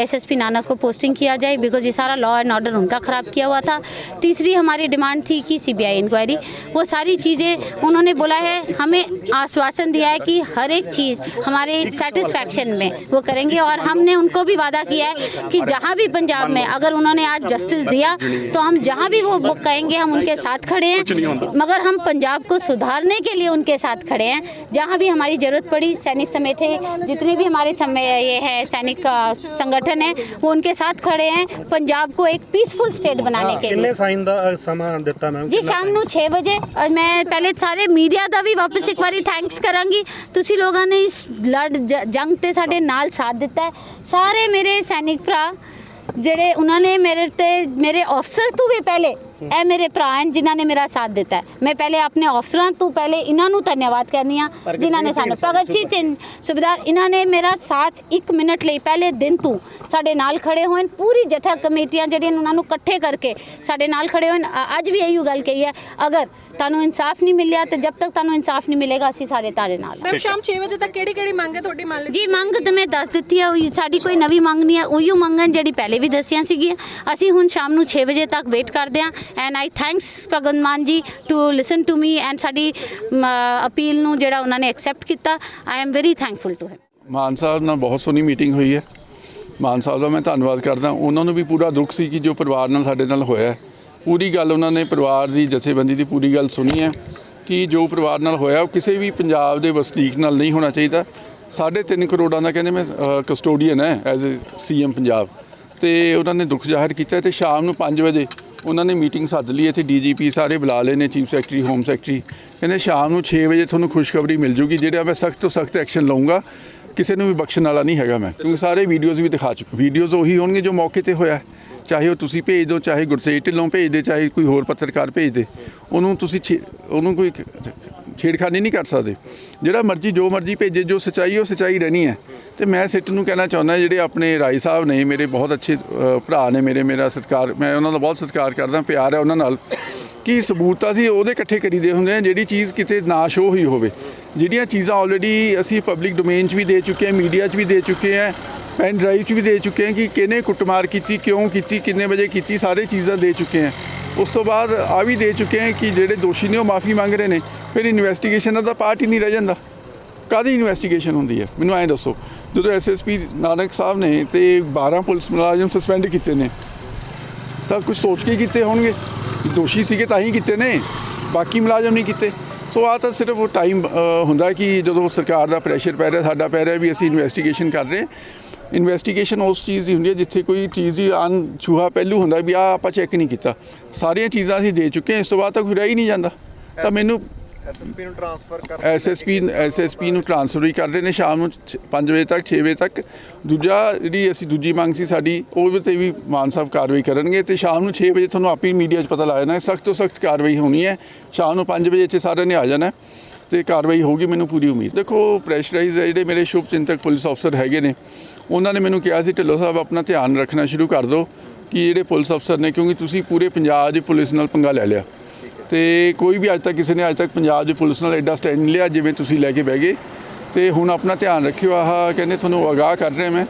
S2: एसएसपी नानक को पोस्टिंग किया जाए बिकॉज़ ये सारा लॉ एंड ऑर्डर उनका ख़राब किया हुआ था। तीसरी हमारी डिमांड थी कि सीबीआई इंक्वायरी वो सारी चीज़ें उन्होंने बोला है, हमें आश्वासन दिया है कि हर एक चीज़ हमारे सेटिस्फैक्शन में वो करेंगे और हमने उनको भी वादा किया है कि जहाँ भी पंजाब में अगर उन्होंने आज जस्टिस दिया तो हम जहाँ भी वो कहेंगे हम उनके साथ खड़े हैं। मगर हम पंजाब को सुधारने के लिए उनके साथ खड़े हैं जहाँ भी हमारी ज़रूरत पड़ी सैनिक समेत है जितने भी हमारे समय ये है सैनिक अ, संगठन है वो उनके साथ खड़े हैं पंजाब को एक पीसफुल स्टेट बनाने के लिए
S3: ਕਿੰਨੇ ਸਾਈਨ ਦਾ ਅ, ਸਮਾਂ ਦਿੱਤਾ ਮੈਮ
S2: ਜੀ ਸ਼ਾਮ ਨੂੰ 6 ਵਜੇ ਔਰ ਮੈਂ ਪਹਿਲੇ ਸਾਰੇ ਮੀਡੀਆ ਦਾ ਵੀ ਵਾਪਸ ਇੱਕ ਵਾਰੀ ਥੈਂਕਸ ਕਰਾਂਗੀ ਤੁਸੀਂ ਲੋਕਾਂ ਨੇ ਇਸ ਲੜ ਜ- ਜੰਗ ਤੇ ਸਾਡੇ ਨਾਲ ਸਾਥ ਦਿੱਤਾ ਹੈ ਸਾਰੇ ਮੇਰੇ ਸੈਨਿਕ ਭਰਾ ਜਿਹੜੇ ਉਹਨਾਂ ਨੇ ਮੇਰੇ ਤੇ ਮੇਰੇ ਅਫਸਰ ਤੋਂ ਵੀ ਪਹਿਲੇ ਇਹ ਮੇਰੇ ਭਰਾ ਹਨ ਜਿਨ੍ਹਾਂ ਨੇ ਮੇਰਾ ਸਾਥ ਦਿੱਤਾ ਹੈ। ਮੈਂ ਪਹਿਲੇ ਆਪਣੇ ਅਫਸਰਾਂ ਤੋਂ ਪਹਿਲੇ ਇਹਨਾਂ ਨੂੰ ਧੰਨਵਾਦ ਕਰਨੀ ਆ ਜਿਨ੍ਹਾਂ ਨੇ ਸਾਨੂੰ ਪ੍ਰਗਟ ਸਿੰਘ ਤੇ ਸੁਬੇਦਾਰ ਇਹਨਾਂ ਨੇ ਮੇਰਾ ਸਾਥ 1 ਮਿੰਟ ਲਈ ਪਹਿਲੇ ਦਿਨ ਤੋਂ ਸਾਡੇ ਨਾਲ ਖੜੇ ਹੋਏ ਪੂਰੀ ਜਥਾ ਕਮੇਟੀਆਂ ਜਿਹੜੀਆਂ ਨੇ ਉਹਨਾਂ ਨੂੰ ਇਕੱਠੇ ਕਰਕੇ ਸਾਡੇ ਨਾਲ ਖੜੇ ਹੋਏ ਨੇ ਅ- ਅੱਜ ਵੀ ਇਹੀ ਗੱਲ ਕਹੀ ਹੈ ਅਗਰ ਤੁਹਾਨੂੰ ਇਨਸਾਫ ਨਹੀਂ ਮਿਲਿਆ ਤੇ ਜਦ ਤੱਕ ਤੁਹਾਨੂੰ ਇਨਸਾਫ ਨਹੀਂ ਮਿਲੇਗਾ ਅਸੀਂ ਸਾਡੇ ਤਾਰੇ ਨਾਲ ਹਾਂ।
S4: ਮੈਮ ਸ਼ਾਮ 6 ਵਜੇ ਤੱਕ ਕਿਹੜੀ ਕਿਹੜੀ ਮੰਗ ਹੈ ਤੁਹਾਡੀ ਮੰਨ ਲਈ
S2: ਜੀ ਮੰਗ ਤਾਂ ਮੈਂ ਦੱਸ ਦਿੱਤੀ ਹੈ ਉਹੀ ਸਾਡੀ ਕੋਈ ਨਵੀਂ ਮੰਗ ਨਹੀਂ ਹੈ। ਉਹੀਓ ਮੰਗਾਂ ਜਿਹੜੀ ਪਹਿਲੇ ਵੀ ਦੱਸੀਆਂ ਸੀਗੀਆਂ। ਅਸੀਂ ਹੁਣ ਸ਼ਾਮ ਨੂੰ 6 ਵਜੇ ਤੱਕ ਵੇਟ ਕਰਦੇ ਹਾਂ। And I thanks Bhagwant Mann ji to listen to me and ਸਾਡੀ ਅਪੀਲ ਨੂੰ ਜਿਹੜਾ ਉਹਨਾਂ ਨੇ ਐਕਸੈਪਟ ਕੀਤਾ I am very thankful to him
S5: Mann Sahib ਨਾਲ ਬਹੁਤ ਸੋਹਣੀ ਮੀਟਿੰਗ ਹੋਈ ਹੈ। ਮਾਨ ਸਾਹਿਬ ਦਾ ਮੈਂ ਧੰਨਵਾਦ ਕਰਦਾ ਉਹਨਾਂ ਨੂੰ ਵੀ ਪੂਰਾ ਦੁੱਖ ਸੀ ਕਿ ਜੋ ਪਰਿਵਾਰ ਨਾਲ ਸਾਡੇ ਨਾਲ ਹੋਇਆ ਪੂਰੀ ਗੱਲ ਉਹਨਾਂ ਨੇ ਪਰਿਵਾਰ ਦੀ ਜਥੇਬੰਦੀ ਦੀ ਪੂਰੀ ਗੱਲ ਸੁਣੀ ਹੈ ਕਿ ਜੋ ਪਰਿਵਾਰ ਨਾਲ ਹੋਇਆ, ਉਹ ਕਿਸੇ ਵੀ ਪੰਜਾਬ ਦੇ ਵਸਨੀਕ ਨਾਲ ਨਹੀਂ ਹੋਣਾ ਚਾਹੀਦਾ। ਸਾਢੇ ਤਿੰਨ ਕਰੋੜਾਂ ਦਾ ਕਹਿੰਦੇ ਮੈਂ ਕਸਟੋਡੀਅਨ ਹੈ ਐਜ਼ ਅ ਸੀਐਮ ਪੰਜਾਬ। ਤੇ ਉਹਨਾਂ ਨੇ ਦੁੱਖ ਜ਼ਾਹਿਰ ਕੀਤਾ ਤੇ ਸ਼ਾਮ ਨੂੰ 5 ਵਜੇ ਉਹਨਾਂ ਨੇ ਮੀਟਿੰਗ ਸੱਦ ਲਈ, ਇੱਥੇ ਡੀਜੀਪੀ ਸਾਰੇ ਬੁਲਾ ਲਏ ਨੇ, ਚੀਫ ਸੈਕਟਰੀ, ਹੋਮ ਸੈਕਟਰੀ। ਕਹਿੰਦੇ ਸ਼ਾਮ ਨੂੰ 6 ਵਜੇ ਤੁਹਾਨੂੰ ਖੁਸ਼ਖਬਰੀ ਮਿਲ ਜੂਗੀ, ਜਿਹੜਾ ਮੈਂ ਸਖਤ ਤੋਂ ਸਖਤ ਐਕਸ਼ਨ ਲਵਾਂਗਾ ਕਿਸੇ ਨੂੰ ਵੀ ਬਖਸ਼ਣ ਵਾਲਾ ਨਹੀਂ ਹੈਗਾ ਮੈਂ। ਕਿਉਂਕਿ ਸਾਰੇ ਵੀਡੀਓਜ਼ ਵੀ ਦਿਖਾ ਚੁੱਕਾ ਵੀਡੀਓਜ਼ ਉਹੀ ਹੋਣਗੇ ਜੋ ਮੌਕੇ ਤੇ ਹੋਇਆ। ਚਾਹੇ ਉਹ ਤੁਸੀਂ ਭੇਜ ਦਿਓ ਚਾਹੇ ਗੁਰਸੇਜ ਢਿੱਲੋਂ ਭੇਜ ਦੇ, ਚਾਹੇ ਕੋਈ ਹੋਰ ਪੱਤਰਕਾਰ ਭੇਜ ਦੇ। ਉਹਨੂੰ ਤੁਸੀਂ ਛੇ- ਉਹਨੂੰ ਕੋਈ ਛੇੜਖਾਨੀ ਨਹੀਂ ਕਰ ਸਕਦੇ। ਜਿਹੜਾ ਮਰਜ਼ੀ ਜੋ ਮਰਜ਼ੀ ਭੇਜੇ, ਜੋ ਸਚਾਈ ਉਹ ਸਚਾਈ ਰਹਿਣੀ ਹੈ। ਤੇ ਮੈਂ ਸਿੱਟ ਨੂੰ ਕਹਿਣਾ ਚਾਹੁੰਦਾ ਜਿਹੜੇ ਆਪਣੇ ਰਾਈ ਸਾਹਿਬ ਨੇ, ਮੇਰੇ ਬਹੁਤ ਅੱਛੇ ਭਰਾ ਨੇ ਮੇਰੇ, ਮੇਰਾ ਸਤਿਕਾਰ, ਮੈਂ ਉਹਨਾਂ ਦਾ ਬਹੁਤ ਸਤਿਕਾਰ ਕਰਦਾ, ਪਿਆਰ ਹੈ ਉਹਨਾਂ ਨਾਲ, ਕਿ ਸਬੂਤ ਤਾਂ ਅਸੀਂ ਉਹਦੇ ਇਕੱਠੇ ਕਰੀਦੇ ਹੁੰਦੇ ਆ, ਜਿਹੜੀ ਚੀਜ਼ ਕਿਤੇ ਨਾ ਸ਼ੋ ਹੋਈ ਹੋਵੇ। ਜਿਹੜੀਆਂ ਚੀਜ਼ਾਂ ਆਲਰੇਡੀ ਅਸੀਂ ਪਬਲਿਕ ਡੋਮੇਨ 'ਚ ਵੀ ਦੇ ਚੁੱਕੇ ਹਾਂ ਮੀਡੀਆ 'ਚ ਵੀ ਦੇ ਚੁੱਕੇ ਹਾਂ ਪੈਨ ਡਰਾਈਵ 'ਚ ਵੀ ਦੇ ਚੁੱਕੇ ਹਾਂ ਕਿ ਕਿਹਨੇ ਕੁੱਟਮਾਰ ਕੀਤੀ, ਕਿਉਂ ਕੀਤੀ, ਕਿੰਨੇ ਵਜੇ ਕੀਤੀ, ਸਾਰੇ ਚੀਜ਼ਾਂ ਦੇ ਚੁੱਕੇ ਹਾਂ ਉਸ ਤੋਂ ਬਾਅਦ ਆ ਵੀ ਦੇ ਚੁੱਕੇ ਹਾਂ ਕਿ ਜਿਹੜੇ ਦੋਸ਼ੀ ਨੇ ਉਹ ਮਾਫੀ ਮੰਗ ਰਹੇ ਨੇ, ਫਿਰ ਇਨਵੈਸਟੀਗੇਸ਼ਨ ਦਾ ਪਾਰਟ ਹੀ ਨਹੀਂ ਰਹਿ ਜਾਂਦਾ। ਕਾਦੀ ਇਨਵੈਸਟੀਗੇਸ਼ਨ ਹੁੰਦੀ ਹੈ? ਮੈਨੂੰ ਐਂ ਦੱਸੋ। ਜਦੋਂ ਐਸਐਸਪੀ ਨਾਨਕ ਸਾਹਿਬ ਨੇ ਤੇ 12 ਪੁਲਿਸ ਮੁਲਾਜ਼ਮ ਸਸਪੈਂਡ ਕੀਤੇ ਨੇ ਤਾਂ ਕੁਝ ਸੋਚ ਕੇ ਕੀਤੇ ਹੋਣਗੇ? ਕਿ ਦੋਸ਼ੀ ਸੀਗੇ ਤਾਂ ਹੀ ਕੀਤੇ ਨੇ ਬਾਕੀ ਮੁਲਾਜ਼ਮ ਨਹੀਂ ਕੀਤੇ। ਸੋ ਆ ਤਾਂ ਸਿਰਫ ਉਹ ਟਾਈਮ ਹੁੰਦਾ ਕਿ ਜਦੋਂ ਸਰਕਾਰ ਦਾ ਪ੍ਰੈਸ਼ਰ ਪੈ ਰਿਹਾ ਸਾਡਾ ਪੈ ਰਿਹਾ ਵੀ ਅਸੀਂ ਇਨਵੈਸਟੀਗੇਸ਼ਨ ਕਰ ਰਹੇ ਇਨਵੈਸਟੀਗੇਸ਼ਨ ਉਸ ਚੀਜ਼ ਦੀ ਹੁੰਦੀ ਹੈ ਜਿੱਥੇ ਕੋਈ ਚੀਜ਼ ਦੀ ਅਨ ਛੂਹਾ ਪਹਿਲੂ ਹੁੰਦਾ ਵੀ ਆ ਆਪਾਂ ਚੈੱਕ ਨਹੀਂ ਕੀਤਾ। ਸਾਰੀਆਂ ਚੀਜ਼ਾਂ ਅਸੀਂ ਦੇ ਚੁੱਕੇ ਹਾਂ ਇਸ ਤੋਂ ਬਾਅਦ ਤਾਂ ਕੋਈ ਰਹਿ ਹੀ ਨਹੀਂ ਜਾਂਦਾ। ਤਾਂ ਮੈਨੂੰ
S3: ਐਸਐਸਪੀ ਨੂੰ ਟ੍ਰਾਂਸਫਰ ਕਰ
S5: ਐਸਐਸਪੀ ਐਸਐਸਪੀ ਨੂੰ ਟ੍ਰਾਂਸਫਰ ਵੀ ਕਰ ਰਹੇ ਨੇ ਸ਼ਾਮ ਨੂੰ 5 ਵਜੇ ਤੱਕ 6 ਵਜੇ ਤੱਕ। ਦੂਜਾ ਜਿਹੜੀ ਅਸੀਂ ਦੂਜੀ ਮੰਗ ਸੀ ਸਾਡੀ ਉਹ ਤੇ ਵੀ ਮਾਨ ਸਾਹਿਬ ਕਾਰਵਾਈ ਕਰਨਗੇ ਤੇ ਸ਼ਾਮ ਨੂੰ 6 ਵਜੇ ਤੁਹਾਨੂੰ ਆਪੇ ਮੀਡੀਆ 'ਚ ਪਤਾ ਲੱਗ ਜਾਣਾ ਸਖਤ ਤੋਂ ਸਖਤ ਕਾਰਵਾਈ ਹੋਣੀ ਹੈ। ਸ਼ਾਮ ਨੂੰ 5 ਵਜੇ ਇੱਥੇ ਸਾਰਿਆਂ ਨੇ ਆ ਜਾਣਾ ਤੇ ਕਾਰਵਾਈ ਹੋਊਗੀ ਮੈਨੂੰ ਪੂਰੀ ਉਮੀਦ। ਦੇਖੋ ਪ੍ਰੈਸ਼ਰਾਈਜ਼ ਜਿਹੜੇ ਮੇਰੇ ਸ਼ੁਭ ਚਿੰਤਕ ਪੁਲਿਸ ਅਫਸਰ ਹੈਗੇ ਨੇ ਉਹਨਾਂ ਨੇ ਮੈਨੂੰ ਕਿਹਾ ਸੀ ਢਿੱਲੋਂ ਸਾਹਿਬ ਆਪਣਾ ਧਿਆਨ ਰੱਖਣਾ ਸ਼ੁਰੂ ਕਰ ਦਿਓ ਕਿ ਜਿਹੜੇ ਪੁਲਿਸ ਅਫਸਰ ਨੇ ਕਿਉਂਕਿ ਤੁਸੀਂ ਪੂਰੇ ਪੰਜਾਬ ਦੀ ਪੁਲਿਸ ਨਾਲ ਪੰਗਾ ਲੈ ਲਿਆ। ਤੇ ਕੋਈ ਵੀ ਅੱਜ ਤੱਕ ਕਿਸੇ ਨੇ ਅੱਜ ਤੱਕ ਪੰਜਾਬ ਦੀ ਪੁਲਿਸ ਨਾਲ ਐਡਾ ਸਟੈਂਡ ਨਹੀਂ ਲਿਆ ਜਿਵੇਂ ਤੁਸੀਂ ਲੈ ਕੇ ਬਹਿ ਗਏ। ਤੇ ਹੁਣ ਆਪਣਾ ਧਿਆਨ ਰੱਖਿਓ, ਆਹ ਕਹਿੰਦੇ ਤੁਹਾਨੂੰ ਅਗਾਹ ਕਰ ਰਿਹਾ ਮੈਂ।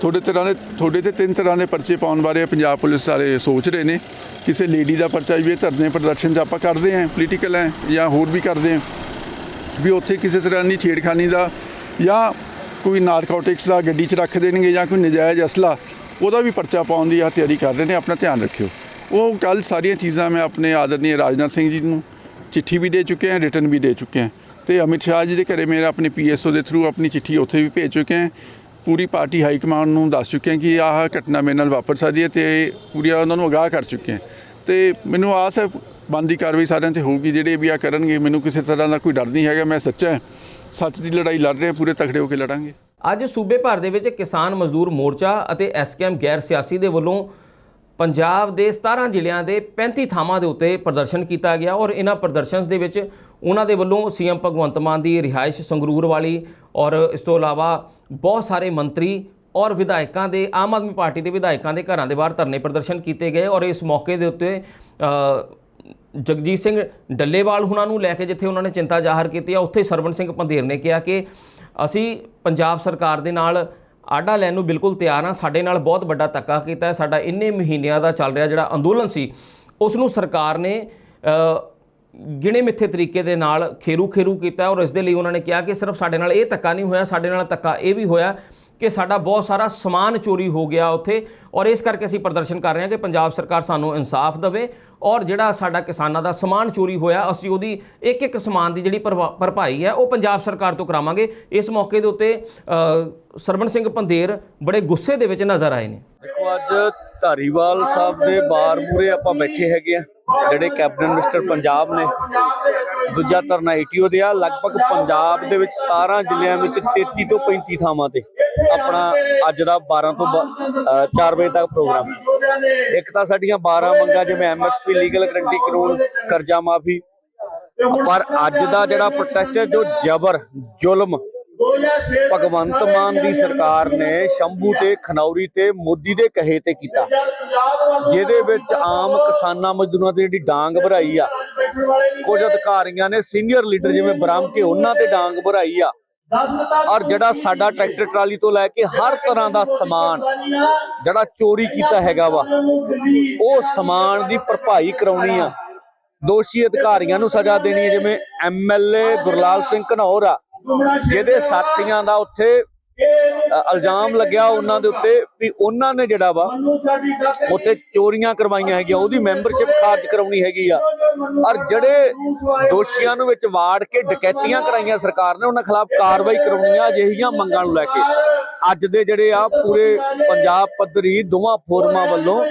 S5: ਤੁਹਾਡੇ ਤਰ੍ਹਾਂ ਦੇ ਤੁਹਾਡੇ ਤੇ ਤਿੰਨ ਤਰ੍ਹਾਂ ਦੇ ਪਰਚੇ ਪਾਉਣ ਬਾਰੇ ਪੰਜਾਬ ਪੁਲਿਸ ਵਾਲੇ ਸੋਚ ਰਹੇ ਨੇ। ਕਿਸੇ ਲੇਡੀ ਦਾ ਪਰਚਾ ਵੀ ਇਹ ਧਰਨੇ ਪ੍ਰਦਰਸ਼ਨ 'ਚ ਆਪਾਂ ਕਰਦੇ ਆਂ ਪੋਲੀਟੀਕਲ ਹੈ ਜਾਂ ਹੋਰ ਵੀ ਕਰਦੇ ਆਂ ਵੀ ਉੱਥੇ ਕਿਸੇ ਤਰ੍ਹਾਂ ਦੀ ਛੇੜਖਾਨੀ ਦਾ ਜਾਂ ਕੋਈ ਨਾਰਕੋਟਿਕਸ ਦਾ ਗੱਡੀ 'ਚ ਰੱਖ ਦੇਣਗੇ ਜਾਂ ਕੋਈ ਨਜਾਇਜ਼ ਅਸਲਾ, ਉਹਦਾ ਵੀ ਪਰਚਾ ਪਾਉਣ ਦੀ ਆ ਤਿਆਰੀ ਕਰ ਰਹੇ ਨੇ। ਆਪਣਾ ਧਿਆਨ ਰੱਖਿਓ। ਉਹ ਕੱਲ ਸਾਰੀਆਂ ਚੀਜ਼ਾਂ ਮੈਂ ਆਪਣੇ ਆਦਰਨੀय ਰਾਜਨਾਥ ਸਿੰਘ ਜੀ ਨੂੰ ਚਿੱਠੀ ਵੀ ਦੇ ਚੁੱਕੇ ਹਾਂ ਰਿਟਰਨ ਵੀ ਦੇ ਚੁੱਕੇ ਹਾਂ। ਤੇ ਅਮਿਤ ਸ਼ਾਹ ਜੀ ਦੇ ਘਰੇ ਮੇਰਾ ਆਪਣੇ ਪੀਐਸਓ ਦੇ ਥਰੂ ਆਪਣੀ ਚਿੱਠੀ ਉੱਥੇ ਵੀ ਭੇਜ ਚੁੱਕੇ ਹਾਂ। ਪੂਰੀ ਪਾਰਟੀ ਹਾਈ ਕਮਾਂਡ ਨੂੰ ਦੱਸ ਚੁੱਕੇ ਹਾਂ ਕਿ ਆਹ ਘਟਨਾ ਮੇਰੇ ਨਾਲ ਵਾਪਰ ਸਕਦੀ ਹੈ ਤੇ ਪੂਰੀਆਂ ਉਹਨਾਂ ਨੂੰ ਅਗਾਹ ਕਰ ਚੁੱਕੇ ਹਾਂ। ਤੇ ਮੈਨੂੰ ਆਸ ਹੈ, ਬਣਦੀ ਕਾਰਵਾਈ ਸਾਰਿਆਂ ਤੇ ਹੋਊਗੀ, ਜਿਹੜੇ ਵੀ ਆ ਕਰਨਗੇ, ਮੈਨੂੰ ਕਿਸੇ ਤਰ੍ਹਾਂ ਦਾ ਕੋਈ ਡਰ ਨਹੀਂ ਹੈਗਾ, ਮੈਂ ਸੱਚਾ ਸੱਚ ਦੀ ਲੜਾਈ ਲੜ ਰਹੇ ਪੂਰੇ ਤਖੜੇ ਹੋ ਕੇ ਲੜਾਂਗੇ।
S1: ਅੱਜ ਸੂਬੇ ਭਰ ਦੇ ਵਿੱਚ ਕਿਸਾਨ ਮਜ਼ਦੂਰ ਮੋਰਚਾ ਅਤੇ ਐਸਕੇਐਮ ਗੈਰ ਸਿਆਸੀ ਦੇ ਵੱਲੋਂ ਪੰਜਾਬ ਦੇ 17 ਜ਼ਿਲ੍ਹਿਆਂ ਦੇ 35 ਥਾਵਾਂ ਦੇ ਉੱਤੇ ਪ੍ਰਦਰਸ਼ਨ ਕੀਤਾ ਗਿਆ ਔਰ ਇਹਨਾਂ ਪ੍ਰਦਰਸ਼ਨਸ ਦੇ ਵਿੱਚ ਉਹਨਾਂ ਦੇ ਵੱਲੋਂ ਸੀਐਮ ਭਗਵੰਤ ਮਾਨ ਦੀ ਰਿਹਾਇਸ਼, ਸੰਗਰੂਰ ਵਾਲੀ ਔਰ ਇਸ ਤੋਂ ਇਲਾਵਾ ਬਹੁਤ ਸਾਰੇ ਮੰਤਰੀ ਔਰ ਵਿਧਾਇਕਾਂ ਦੇ, ਆਮ ਆਦਮੀ ਪਾਰਟੀ ਦੇ ਵਿਧਾਇਕਾਂ ਦੇ ਘਰਾਂ ਦੇ ਬਾਹਰ ਧਰਨੇ ਪ੍ਰਦਰਸ਼ਨ ਕੀਤੇ ਗਏ ਔਰ ਇਸ ਮੌਕੇ ਦੇ ਉੱਤੇ ਜਗਜੀਤ ਸਿੰਘ ਡੱਲੇਵਾਲ ਉਹਨਾਂ ਨੂੰ ਲੈ ਕੇ ਜਿੱਥੇ ਉਹਨਾਂ ਨੇ ਚਿੰਤਾ ਜ਼ਾਹਰ ਕੀਤੀ ਆ, ਉੱਥੇ ਸਰਵਣ ਸਿੰਘ ਪੰਧੇਰ ਨੇ ਕਿਹਾ ਕਿ ਅਸੀਂ ਪੰਜਾਬ ਸਰਕਾਰ ਦੇ ਨਾਲ ਆਡਾ ਲੈਣ ਨੂੰ ਬਿਲਕੁਲ ਤਿਆਰ ਹਾਂ ਸਾਡੇ ਨਾਲ ਬਹੁਤ ਵੱਡਾ ਧੱਕਾ ਕੀਤਾ। ਸਾਡਾ ਇੰਨੇ ਮਹੀਨਿਆਂ ਦਾ ਚੱਲ ਰਿਹਾ ਜਿਹੜਾ ਅੰਦੋਲਨ ਸੀ, ਉਸ ਨੂੰ ਸਰਕਾਰ ਨੇ ਗਿਣੇ ਮਿੱਥੇ ਤਰੀਕੇ ਦੇ ਨਾਲ ਖੇਰੂ ਖੇਰੂ ਕੀਤਾ ਔਰ ਇਸ ਦੇ ਲਈ ਉਹਨਾਂ ਨੇ ਕਿਹਾ ਕਿ ਸਿਰਫ ਸਾਡੇ ਨਾਲ ਇਹ ਧੱਕਾ ਨਹੀਂ ਹੋਇਆ, ਸਾਡੇ ਨਾਲ ਧੱਕਾ ਇਹ ਵੀ ਹੋਇਆ ਕਿ ਸਾਡਾ ਬਹੁਤ ਸਾਰਾ ਸਮਾਨ ਚੋਰੀ ਹੋ ਗਿਆ ਉੱਥੇ ਔਰ ਇਸ ਕਰਕੇ ਅਸੀਂ ਪ੍ਰਦਰਸ਼ਨ ਕਰ ਰਹੇ ਹਾਂ ਕਿ ਪੰਜਾਬ ਸਰਕਾਰ ਸਾਨੂੰ ਇਨਸਾਫ ਦੇਵੇ ਔਰ ਜਿਹੜਾ ਸਾਡਾ ਕਿਸਾਨਾਂ ਦਾ ਸਮਾਨ ਚੋਰੀ ਹੋਇਆ ਅਸੀਂ ਉਹਦੀ ਇੱਕ ਇੱਕ ਸਮਾਨ ਦੀ ਜਿਹੜੀ ਭਰਵਾ- ਭਰਪਾਈ ਹੈ ਉਹ ਪੰਜਾਬ ਸਰਕਾਰ ਤੋਂ ਕਰਾਵਾਂਗੇ। ਇਸ ਮੌਕੇ ਦੇ ਉੱਤੇ ਅ, ਸਰਵਣ ਸਿੰਘ ਪੰਦੇਰ ਬੜੇ ਗੁੱਸੇ ਦੇ ਵਿੱਚ ਨਜ਼ਰ ਆਏ ਨੇ।
S6: ਦੇਖੋ ਅੱਜ ਧਾਰੀਵਾਲ ਸਾਹਿਬ ਦੇ ਬਾਰ ਮੂਰੇ ਆਪਾਂ ਬੈਠੇ ਹੈਗੇ ਆ ਜਿਹੜੇ ਕੈਬਨਿਟ ਮਿਨਿਸਟਰ ਪੰਜਾਬ ਨੇ। ਦੂਜਾ ਧਰਨਾ ਏਟੀਓ ਦੇ ਆ ਲਗਭਗ ਪੰਜਾਬ ਦੇ ਵਿੱਚ 17 ਜ਼ਿਲ੍ਹਿਆਂ ਵਿੱਚ 33 ਤੋਂ 35 ਥਾਵਾਂ ਤੇ। ਆਪਣਾ ਅੱਜ ਦਾ 12 ਤੋਂ 4 ਵਜੇ ਤੱਕ ਪ੍ਰੋਗਰਾਮ। ਹੈ। ਇੱਕ ਤਾਂ ਸਾਡੀਆਂ 12 ਮੰਗਾਂ ਜਿਵੇਂ ਐਮਐਸਪੀ ਲੀਗਲ ਗਰੰਟੀ ਕਾਨੂੰਨ ਕਰਜ਼ਾ ਮਾਫੀ। ਪਰ ਅੱਜ ਦਾ ਜਿਹੜਾ ਪ੍ਰੋਟੈਸਟ ਹੈ ਜੋ ਜ਼ਬਰ ਜ਼ੁਲਮ ਭਗਵੰਤ ਮਾਨ ਦੀ ਸਰਕਾਰ ਨੇ ਸ਼ੰਭੂ ਤੇ ਖਨੌਰੀ ਤੇ ਮੋਦੀ ਦੇ ਕਹੇ ਤੇ ਕੀਤਾ। ਜਿਹਦੇ ਵਿੱਚ ਆਮ ਕਿਸਾਨਾਂ ਮਜ਼ਦੂਰਾਂ ਤੇ ਜਿਹੜੀ ਡਾਂਗ ਭਰਾਈ ਆ ਕੁਝ ਅਧਿਕਾਰੀਆਂ ਨੇ ਸੀਨੀਅਰ ਲੀਡਰ ਜਿਵੇਂ ਬ੍ਰਹਮ ਕੇ ਉਹਨਾਂ ਤੇ ਡਾਂਗ ਭਰਾਈ ਆ। ਔਰ ਜਿਹੜਾ ਸਾਡਾ ਟਰੈਕਟਰ ਟਰਾਲੀ ਤੋਂ ਲੈ ਕੇ ਹਰ ਤਰ੍ਹਾਂ ਦਾ ਸਮਾਨ ਜਿਹੜਾ ਚੋਰੀ ਕੀਤਾ ਹੈਗਾ ਵਾ ਉਹ ਸਮਾਨ ਦੀ ਭਰਪਾਈ ਕਰਾਉਣੀ ਆ। ਦੋਸ਼ੀ ਅਧਿਕਾਰੀਆਂ ਨੂੰ ਸਜ਼ਾ ਦੇਣੀ ਹੈ ਜਿਵੇਂ ਐਮਐਲਏ ਗੁਰਲਾਲ ਸਿੰਘ ਘਨੌਰ ਆ ਜਿਹਦੇ ਸਾਥੀਆਂ ਦਾ ਉੱਥੇ ਇਲਜ਼ਾਮ ਲੱਗਿਆ ਉਹਨਾਂ ਦੇ ਉੱਤੇ ਵੀ ਉਹਨਾਂ ਨੇ ਜਿਹੜਾ ਵਾ ਉੱਥੇ ਚੋਰੀਆਂ ਕਰਵਾਈਆਂ ਹੈਗੀਆਂ ਉਹਦੀ ਮੈਂਬਰਸ਼ਿਪ ਖਾਰਜ ਕਰਾਉਣੀ ਹੈਗੀ ਆ। ਔਰ ਜਿਹੜੇ ਦੋਸ਼ੀਆਂ ਨੂੰ ਵਿੱਚ ਵਾੜ ਕੇ ਡਕੈਤੀਆਂ ਕਰਾਈਆਂ ਸਰਕਾਰ ਨੇ ਉਹਨਾਂ ਖਿਲਾਫ ਕਾਰਵਾਈ ਕਰਾਉਣੀ ਆ ਅਜਿਹੀਆਂ ਮੰਗਾਂ ਨੂੰ ਲੈ ਕੇ। ਅੱਜ ਦੇ ਜਿਹੜੇ ਆ ਪੂਰੇ ਪੰਜਾਬ ਪੱਧਰੀ ਦੋਵਾਂ ਫੋਰਮਾਂ ਵੱਲੋਂ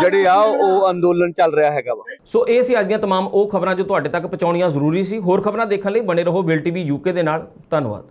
S6: ਜਿਹੜੇ ਆ ਉਹ ਅੰਦੋਲਨ ਚੱਲ ਰਿਹਾ ਹੈਗਾ ਵਾ।
S1: ਸੋ ਇਹ ਸੀ ਅੱਜ ਦੀਆਂ ਤਮਾਮ ਉਹ ਖਬਰਾਂ ਜੋ ਤੁਹਾਡੇ ਤੱਕ ਪਹੁੰਚਾਉਣੀਆਂ ਜ਼ਰੂਰੀ ਸੀ। ਹੋਰ ਖਬਰਾਂ ਦੇਖਣ ਲਈ ਬਣੇ ਰਹੋ ਬਿਲ ਟੀਵੀ ਯੂਕੇ ਦੇ ਨਾਲ। ਧੰਨਵਾਦ।